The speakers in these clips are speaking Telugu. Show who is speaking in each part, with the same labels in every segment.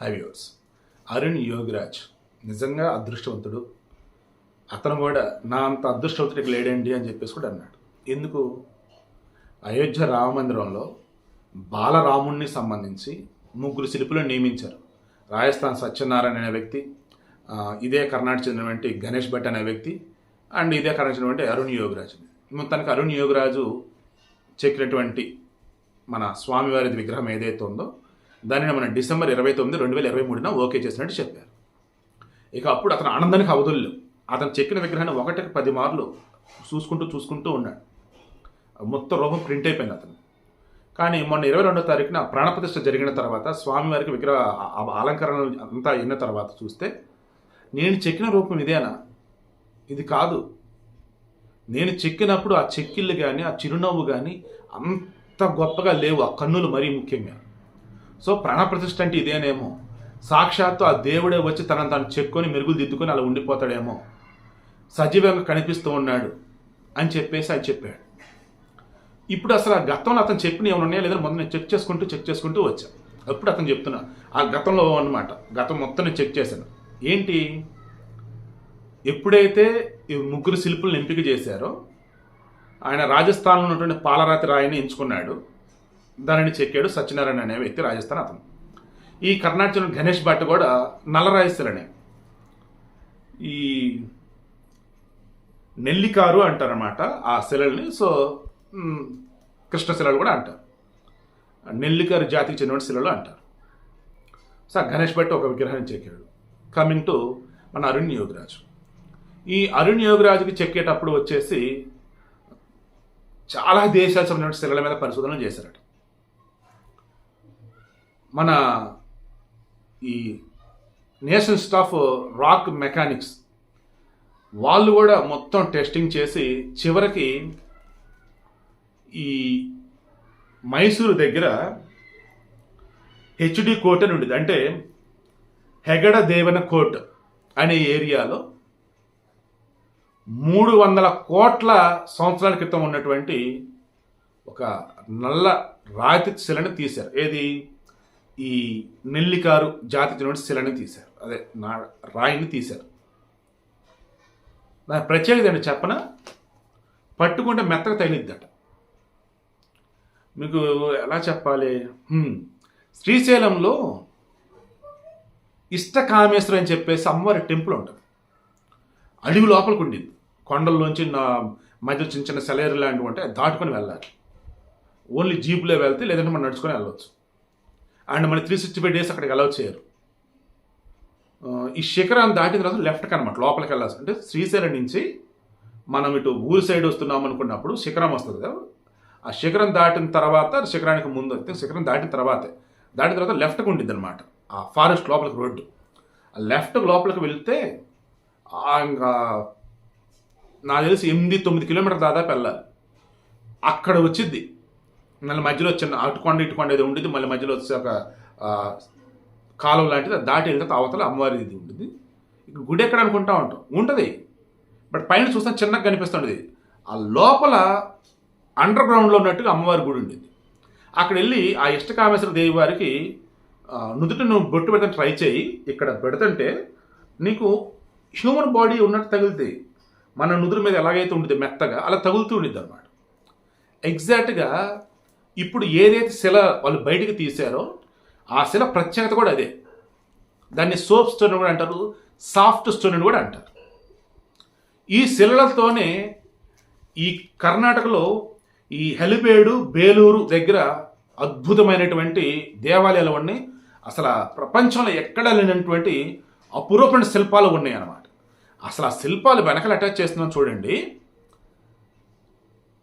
Speaker 1: హైవ్యూర్స్ అరుణ్ యోగిరాజ్. నిజంగా అదృష్టవంతుడు. అతను కూడా నా అంత అదృష్టవంతుడికి లేడండి అని చెప్పేసి కూడా అన్నాడు. ఎందుకు? అయోధ్య రామ మందిరంలో బాలరాముణ్ణి సంబంధించి ముగ్గురు శిల్పులను నియమించారు. రాజస్థాన్ సత్యనారాయణ అనే వ్యక్తి ఇదే కర్ణాటక చెందినటువంటి గణేష్ భట్ అనే వ్యక్తి అండ్ ఇదే కర్ణాటక చెందినటువంటి అరుణ్ యోగిరాజు. మొత్తానికి అరుణ్ యోగిరాజు చెక్కినటువంటి మన స్వామివారి విగ్రహం ఏదైతే ఉందో దానిని మన డిసెంబర్ ఇరవై తొమ్మిది రెండు వేల ఇరవై మూడున ఓకే చేసినట్టు చెప్పారు. ఇక అప్పుడు అతను ఆనందానికి అవధులు అతను చెక్కిన విగ్రహాన్ని ఒకటికి పది మార్లు చూసుకుంటూ చూసుకుంటూ ఉన్నాడు. మొత్తం రూపం ప్రింట్ అయిపోయింది అతను. కానీ మొన్న ఇరవై రెండో తారీఖున ప్రాణప్రతిష్ఠ జరిగిన తర్వాత స్వామివారికి విగ్రహ ఆ- అలంకరణ అంతా అయిన తర్వాత చూస్తే నేను చెక్కిన రూపం ఇదేనా? ఇది కాదు. నేను చెక్కినప్పుడు ఆ చెక్కిళ్ళు కానీ ఆ చిరునవ్వు కానీ అంత గొప్పగా లేవు. ఆ కన్నులు మరీ ముఖ్యంగా. సో ప్రాణప్రతిష్ఠ అంటే ఇదేనేమో. సాక్షాత్తు ఆ దేవుడే వచ్చి తనను తాను చెక్కొని మెరుగులు దిద్దుకొని అలా ఉండిపోతాడేమో. సజీవంగా కనిపిస్తూ ఉన్నాడు అని చెప్పేసి ఆయన చెప్పాడు. ఇప్పుడు అసలు ఆ గతంలో అతను చెప్పిన ఏమైనా ఉన్నాయా? లేదా మొదలు నేను చెక్ చేసుకుంటూ చెక్ చేసుకుంటూ వచ్చా? అప్పుడు అతను చెప్తున్నా ఆ గతంలో అన్నమాట. గతం మొత్తం నేను చెక్ చేశాను. ఏంటి? ఎప్పుడైతే ఈ ముగ్గురు శిల్పులను ఎంపిక చేశారో ఆయన రాజస్థాన్లో ఉన్నటువంటి పాలరాతి రాయిని ఎంచుకున్నాడు. దానిని చెక్కాడు సత్యనారాయణ అనే వ్యక్తి రాజస్థాన్ అతను. ఈ కర్ణాటక గణేష్ భట్ కూడా నల్లరాయి శిలనే ఈ నెల్లికారు అంటారన్నమాట ఆ శిలల్ని. సో కృష్ణ శిలలు కూడా అంటారు. నెల్లికారు జాతికి చెందిన శిలలు అంటారు. సో గణేష్ భట్ ఒక విగ్రహాన్ని చెక్కాడు. కమింగ్ టు మన అరుణ్ యోగిరాజు. ఈ అరుణ్ యోగిరాజుకి చెక్కేటప్పుడు వచ్చేసి చాలా దేశాలు సంబంధించిన శిలల మీద పరిశోధనలు చేశారట. మన ఈ నేషనల్ స్టాఫ్ రాక్ మెకానిక్స్ వాళ్ళు కూడా మొత్తం టెస్టింగ్ చేసి చివరికి ఈ మైసూరు దగ్గర హెచ్డి కోర్ట్ అని ఉండేది. అంటే హెగడ దేవన కోర్ట్ అనే ఏరియాలో మూడు వందల కోట్ల సంవత్సరాల క్రితం ఉన్నటువంటి ఒక నల్ల రాతి శిలని తీశారు. ఏది? ఈ నెల్లికారు జాతి చెందిన శిలని తీశారు. అదే నా రాయిని తీశారు. దాని ప్రత్యేకత ఏంటి చెప్పన? పట్టుకుంటే మెత్తగా తగిలిద్దట. మీకు ఎలా చెప్పాలి? శ్రీశైలంలో ఇష్టకామేశ్వరం అని చెప్పేసి అమ్మవారి టెంపుల్ ఉంటుంది. అడవి లోపలికి ఉండింది. కొండల్లోంచి నా మధ్య చిన్న చిన్న సెలైర్ లాంటివి ఉంటే అది దాటుకొని వెళ్ళాలి. ఓన్లీ జీపులో వెళ్తే లేదంటే మనం నడుచుకొని వెళ్ళవచ్చు అండ్ మన త్రీ సిక్స్టీ ఫైవ్ డేస్ అక్కడికి అలౌ చేయరు. ఈ శిఖరాన్ని దాటిన తర్వాత లెఫ్ట్కి అనమాట లోపలికి వెళ్ళాల్సి అంటే శ్రీశైలం నుంచి మనం ఇటు ఊరి సైడ్ వస్తున్నాం అనుకున్నప్పుడు శిఖరం వస్తుంది కదా. ఆ శిఖరం దాటిన తర్వాత శిఖరానికి ముందు వస్తే శిఖరం దాటిన తర్వాతే దాటిన తర్వాత లెఫ్ట్కి ఉండిద్ది అనమాట ఆ ఫారెస్ట్ లోపలికి రోడ్డు ఆ లెఫ్ట్ లోపలికి వెళ్తే ఆ ఇంకా నాకు తెలిసి ఎనిమిది తొమ్మిది కిలోమీటర్ దాదాపు వెళ్ళాలి. అక్కడ వచ్చింది మళ్ళీ మధ్యలో చిన్న అటుకొండ ఇటుకొండ ఏదో ఉండేది మళ్ళీ మధ్యలో వచ్చి ఒక కాలం లాంటిది దాటి వెళ్తే అవతల అమ్మవారి ఇది ఉంటుంది ఇక గుడి ఎక్కడ అనుకుంటా ఉంటాం? ఉంటుంది. బట్ పైన చూస్తే చిన్నగా కనిపిస్తుండేది. ఆ లోపల అండర్ గ్రౌండ్లో ఉన్నట్టుగా అమ్మవారి గుడి ఉండేది అక్కడ వెళ్ళి ఆ ఇష్టకామేశ్వర దేవి వారికి నుదుట నువ్వు బొట్టు పెడతాను ట్రై చేయి ఇక్కడ పెడుతుంటే నీకు హ్యూమన్ బాడీ ఉన్నట్టు తగులుతాయి మన నుదురు మీద ఎలాగైతే ఉంటుంది మెత్తగా అలా తగులుతూ ఉండిద్ది అనమాట ఎగ్జాక్ట్గా ఇప్పుడు ఏదైతే శిల వాళ్ళు బయటికి తీశారో ఆ శిల ప్రత్యేకత కూడా అదే. దాన్ని సోప్ స్టోన్ కూడా అంటారు సాఫ్ట్ స్టోన్ అని కూడా అంటారు. ఈ శిలలతోనే ఈ కర్ణాటకలో ఈ హెలిపేడు బేలూరు దగ్గర అద్భుతమైనటువంటి దేవాలయాలు ఉన్నాయి. అసలు ప్రపంచంలో ఎక్కడ లేనటువంటి అపురూపమైన శిల్పాలు ఉన్నాయి అన్నమాట అసలు ఆ శిల్పాలు వెనకలు అటాచ్ చేస్తున్నాం చూడండి.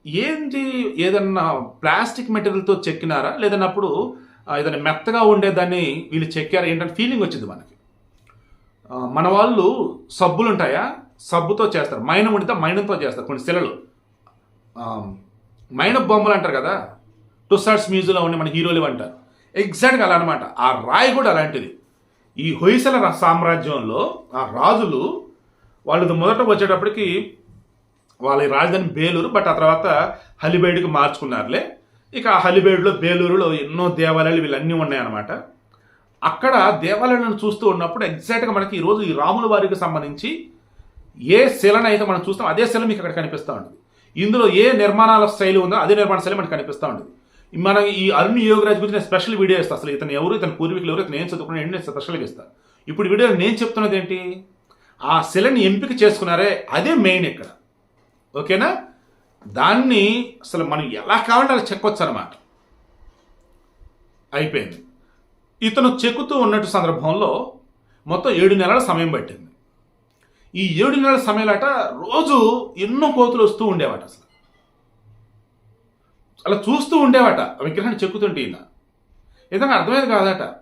Speaker 1: ఏంటి ఏదన్నా ప్లాస్టిక్ మెటీరియల్తో చెక్కినారా? లేదన్నప్పుడు ఏదైనా మెత్తగా ఉండేదాన్ని వీళ్ళు చెక్కారా? ఏంటంటే ఫీలింగ్ వచ్చింది మనకి. మన వాళ్ళు సబ్బులు ఉంటాయా సబ్బుతో చేస్తారు. మైనం ఉంటే మైనంతో చేస్తారు కొన్ని శిలలు. మైన బొమ్మలు అంటారు కదా? టుసార్ట్స్ మ్యూజియంలో ఉండే మన హీరోలు అంటారు ఎగ్జాక్ట్గా అలా అనమాట ఆ రాయి కూడా అలాంటిది. ఈ హొయసల సామ్రాజ్యంలో ఆ రాజులు వాళ్ళు మొదట వచ్చేటప్పటికి వాళ్ళ రాజధాని బేలూరు బట్ ఆ తర్వాత హలిబేడుకి మార్చుకున్నారులే. ఇక ఆ హలిబేడులో బేలూరులో ఎన్నో దేవాలయాలు వీళ్ళన్నీ ఉన్నాయన్నమాట. అక్కడ దేవాలయాలను చూస్తూ ఉన్నప్పుడు ఎగ్జాక్ట్గా మనకి ఈరోజు ఈ రాముల వారికి సంబంధించి ఏ శిలను అయితే మనం చూస్తాం అదే శిల మీకు అక్కడ కనిపిస్తూ ఉంటుంది. ఇందులో ఏ నిర్మాణాల శైలి ఉందో అదే నిర్మాణ శైలి మనకు కనిపిస్తూ ఉంటుంది. మన ఈ అరుణ్ యోగరాజ్ గురించి నేను స్పెషల్ వీడియో ఇస్తాను అసలు ఇతను ఎవరు ఇతని పూర్వీకులు ఎవరు ఇతను ఏం చదువుకున్నా నేను స్పెషల్గా ఇస్తాను ఇప్పుడు వీడియోలో నేను చెప్తున్నది ఏంటి? ఆ శిలని ఎంపిక చేసుకున్నారే అదే మెయిన్ ఇక్కడ. ఓకేనా? దాన్ని అసలు మనం ఎలా కావాలంటే అలా చెక్కొచ్చు అనమాట అయిపోయింది. ఇతను చెక్కుతూ ఉన్నట్టు సందర్భంలో మొత్తం ఏడు నెలల సమయం పట్టింది. ఈ ఏడు నెలల సమయాలట రోజు ఎన్నో కోతులు వస్తూ ఉండేవాట అసలు. అలా చూస్తూ ఉండేవాట విగ్రహాన్ని చెక్కుతుంటే ఈయన. ఏదైనా అర్థమయ్యేది కాదట.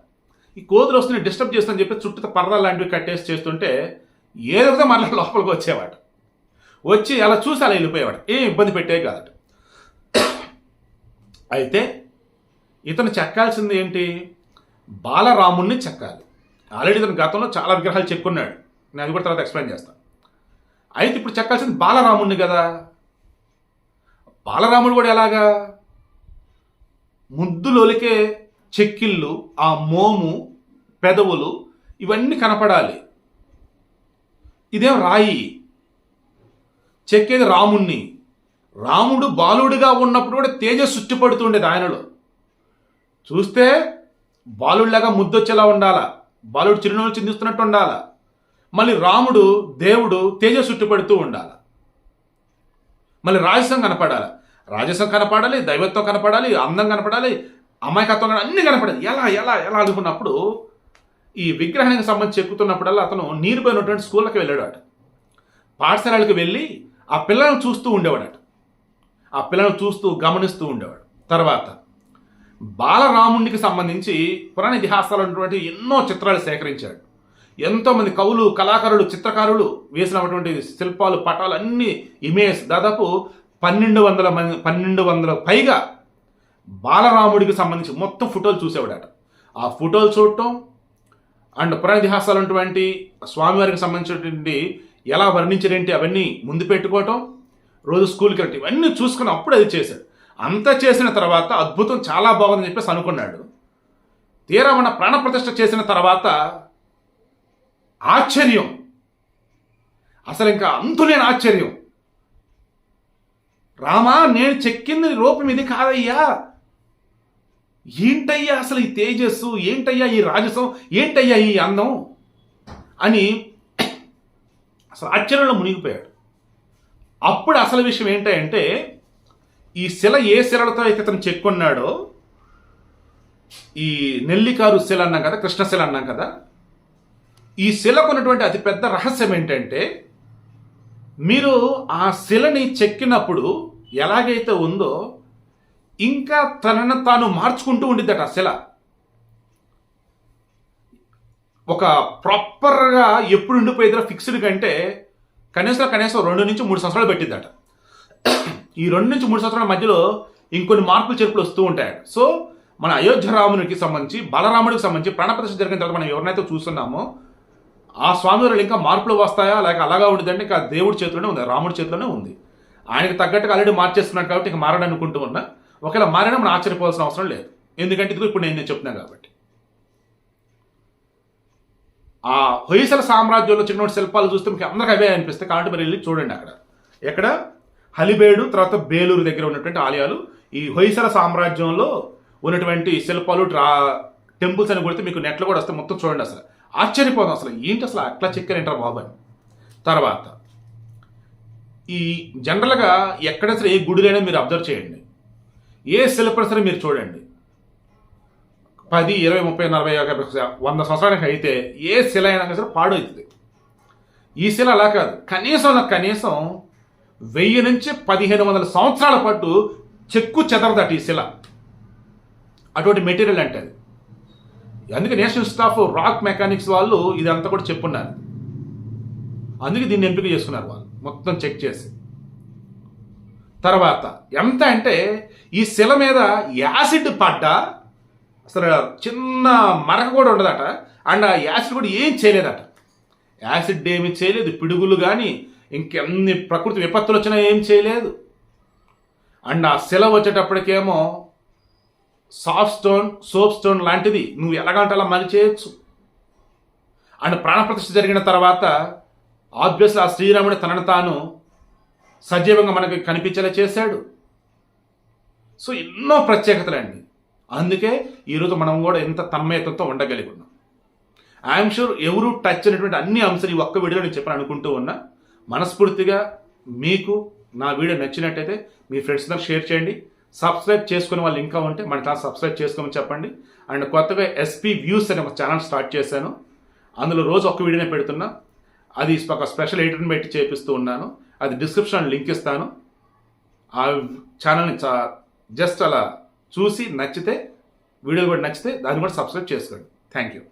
Speaker 1: ఈ కోతులు వస్తున్నాయి డిస్టర్బ్ చేస్తుందని చెప్పి చుట్టూ పరదాలు లాంటివి కట్టేసి చేస్తుంటే ఏదో ఒకటి మరలా లోపలికి వచ్చేవాట. వచ్చి అలా చూసి అలా వెళ్ళిపోయేవాడు. ఏం ఇబ్బంది పెట్టే కాదట. అయితే ఇతను చెక్కాల్సింది ఏంటి? బాలరాముణ్ణి చెక్కాలి. ఆల్రెడీ ఇతను గతంలో చాలా విగ్రహాలు చెక్కున్నాడు. నేను అది కూడా తర్వాత ఎక్స్ప్లెయిన్ చేస్తాను అయితే ఇప్పుడు చెక్కాల్సింది బాలరాముణ్ణి కదా. బాలరాముడు కూడా ఎలాగా? ముద్దులోలికే చెక్కిళ్ళు ఆ మోము పెదవులు ఇవన్నీ కనపడాలి. ఇదేం రాయి? చెక్కేది రాముణ్ణి. రాముడు బాలుడిగా ఉన్నప్పుడు కూడా తేజస్సు చుట్టుపడుతుండేది ఆయనలో. చూస్తే బాలుడిలాగా ముద్దొచ్చేలా ఉండాలా? బాలుడు చిరునవ్వులు చిందిస్తున్నట్టు ఉండాలా? మళ్ళీ రాముడు దేవుడు తేజస్సు చుట్టుపడుతూ ఉండాలి? మళ్ళీ రాజసం కనపడాలి? రాజసం కనపడాలి దైవత్వం కనపడాలి అందం కనపడాలి అమాయకత్వం అన్నీ అన్ని కనపడాలి. ఎలా ఎలా ఎలా అనుకున్నప్పుడు ఈ విగ్రహానికి సంబంధించి చెక్కుతున్నప్పుడల్లా అతను నీరు పోయినటువంటి స్కూళ్ళకి వెళ్ళాడు అట. పాఠశాలలకు వెళ్ళి ఆ పిల్లలను చూస్తూ ఉండేవాడట. ఆ పిల్లలను చూస్తూ గమనిస్తూ ఉండేవాడు. తర్వాత బాలరాముడికి సంబంధించి పురాణ ఇతిహాసాలు ఉన్నటువంటి ఎన్నో చిత్రాలు సేకరించాడు. ఎంతోమంది కవులు కళాకారులు చిత్రకారులు వేసినటువంటి శిల్పాలు పటాలు అన్ని ఇమేజ్ దాదాపు పన్నెండు వందల మంది పన్నెండు వందల పైగా బాలరాముడికి సంబంధించి మొత్తం ఫోటోలు చూసేవాడట. ఆ ఫోటోలు చూడటం అండ్ పురాణ ఇతిహాసాలు ఉన్నటువంటి స్వామివారికి సంబంధించినటువంటి ఎలా వర్ణించారేంటి అవన్నీ ముందు పెట్టుకోవటం? రోజు స్కూల్కి వెళ్ళటం ఇవన్నీ చూసుకుని అప్పుడు అది చేశాడు. అంతా చేసిన తర్వాత అద్భుతం చాలా బాగుందని చెప్పేసి అనుకున్నాడు. తీరా మన ప్రాణప్రతిష్ఠ చేసిన తర్వాత ఆశ్చర్యం. అసలు ఇంకా అంతులేని ఆశ్చర్యం. రామా నేను చెక్కింది రూపం ఇది కాదయ్యా. ఏంటయ్యా అసలు ఈ తేజస్సు? ఏంటయ్యా ఈ రాజసం? ఏంటయ్యా ఈ అందం? అని అసలు ఆశ్చర్యంలో మునిగిపోయాడు. అప్పుడు అసలు విషయం ఏంటంటే ఈ శిల ఏ శిలలతో అయితే అతను చెక్కున్నాడో ఈ నెల్లికారు శిల అన్నాం కదా కృష్ణశిల అన్నాం కదా ఈ శిలకు ఉన్నటువంటి అతిపెద్ద రహస్యం ఏంటంటే మీరు ఆ శిలని చెక్కినప్పుడు ఎలాగైతే ఉందో ఇంకా తనను తాను మార్చుకుంటూ ఉండిద్దట ఆ శిల. ఒక ప్రాపర్గా ఎప్పుడు ఉండిపోయేదిరా ఫిక్స్డ్ కంటే కనీసం కనీసం రెండు నుంచి మూడు సంవత్సరాలు పెట్టిద్దట ఈ రెండు నుంచి మూడు సంవత్సరాల మధ్యలో ఇంకొన్ని మార్పులు చేర్పులు వస్తూ ఉంటాయి. సో మన అయోధ్య రామునికి సంబంధించి బలరాముడికి సంబంధించి ప్రాణప్రతిష్ఠ జరిగిన తర్వాత మనం ఎవరినైతే చూస్తున్నామో ఆ స్వామివారు ఇంకా మార్పులు వస్తాయా? లేక అలాగా ఉండదంటే ఇంకా దేవుడి చేతిలోనే ఉంది రాముడి చేతిలోనే ఉంది. ఆయనకి తగ్గట్టుగా ఆల్రెడీ మార్చేస్తున్నాడు కాబట్టి ఇక మారడం అనుకుంటూ ఉన్నా. ఒకవేళ మారడం మనం ఆశ్చర్యపోవాల్సిన అవసరం లేదు. ఎందుకంటే ఇది ఇప్పుడు నేను చెప్తున్నాను కాబట్టి. ఆ హొయసల సామ్రాజ్యంలో చిన్న శిల్పాలు చూస్తే మీకు అందరికి అవే అనిపిస్తాయి. కాబట్టి మీరు వెళ్ళి చూడండి అక్కడ. ఎక్కడ? హలిబేడు తర్వాత బేలూరు దగ్గర ఉన్నటువంటి ఆలయాలు. ఈ హొయసల సామ్రాజ్యంలో ఉన్నటువంటి శిల్పాలు ట్రా టెంపుల్స్ అని కొడితే మీకు నెట్లో కూడా వస్తే మొత్తం చూడండి అసలు. ఆశ్చర్యపోదాం అసలు. ఏంటి అసలు అట్లా చెక్కారేంటారు బాబు అని. తర్వాత ఈ జనరల్గా ఎక్కడ సరే ఏ గుడిలైనా మీరు అబ్జర్వ్ చేయండి. ఏ శిల్పం సరే మీరు చూడండి. పది ఇరవై ముప్పై నలభై యాభై వంద సంవత్సరానికి అయితే ఏ శిల అయినా సరే పాడవుతుంది. ఈ శిల అలా కాదు. కనీసం కనీసం వెయ్యి నుంచి పదిహేను వందల సంవత్సరాల పాటు చెక్కు చెదరదట ఈ శిల. అటువంటి మెటీరియల్ అంటే అది. అందుకే నేషనల్ స్టాఫ్ రాక్ మెకానిక్స్ వాళ్ళు ఇదంతా కూడా చెప్పున్నారు. అందుకే దీన్ని ఎంపిక చేసుకున్నారు వాళ్ళు. మొత్తం చెక్ చేసి. తర్వాత ఎంత అంటే ఈ శిల మీద యాసిడ్ పడ్డా అసలు చిన్న మరక కూడా ఉండదట. అండ్ ఆ యాసిడ్ కూడా ఏం చేయలేదట. యాసిడ్ ఏమి చేయలేదు. పిడుగులు కానీ ఇంకెన్ని ప్రకృతి విపత్తులు వచ్చినా ఏం చేయలేదు. అండ్ ఆ శిల వచ్చేటప్పటికేమో సాఫ్ట్ స్టోన్ సోప్ స్టోన్ లాంటిది నువ్వు ఎలాగంటే అలా మలి చేయొచ్చు ఆయన ప్రాణప్రతిష్ఠ జరిగిన తర్వాత ఆబ్వియస్లీ ఆ శ్రీరాముడు తనను తాను సజీవంగా మనకి కనిపించేలా చేశాడు. సో ఎన్నో ప్రత్యేకతలండి. అందుకే ఈరోజు మనం కూడా ఎంత తన్మయతతో ఉండగలిగి ఉన్నాం ఐఎమ్ షూర్ ఎవరు టచ్ అయినటువంటి అన్ని అంశాలు ఈ ఒక్క వీడియో నేను చెప్పని అనుకుంటూ ఉన్నా మనస్ఫూర్తిగా మీకు నా వీడియో నచ్చినట్టయితే మీ ఫ్రెండ్స్ షేర్ చేయండి. సబ్స్క్రైబ్ చేసుకునే వాళ్ళు ఇంకా ఉంటే మన ఛానల్ సబ్స్క్రైబ్ చేసుకోమని చెప్పండి. అండ్ కొత్తగా ఎస్పీ వ్యూస్ అనే ఒక ఛానల్ స్టార్ట్ చేశాను. అందులో రోజు ఒక వీడియోనే పెడుతున్నా. అది ఒక స్పెషల్ ఎడిటర్ని పెట్టి చేపిస్తూ ఉన్నాను. అది డిస్క్రిప్షన్ లింక్ ఇస్తాను. ఆ ఛానల్ని జస్ట్ అలా చూసి నచ్చితే వీడియో కూడా నచ్చితే దాన్ని కూడా సబ్స్క్రైబ్ చేసుకోండి. Thank you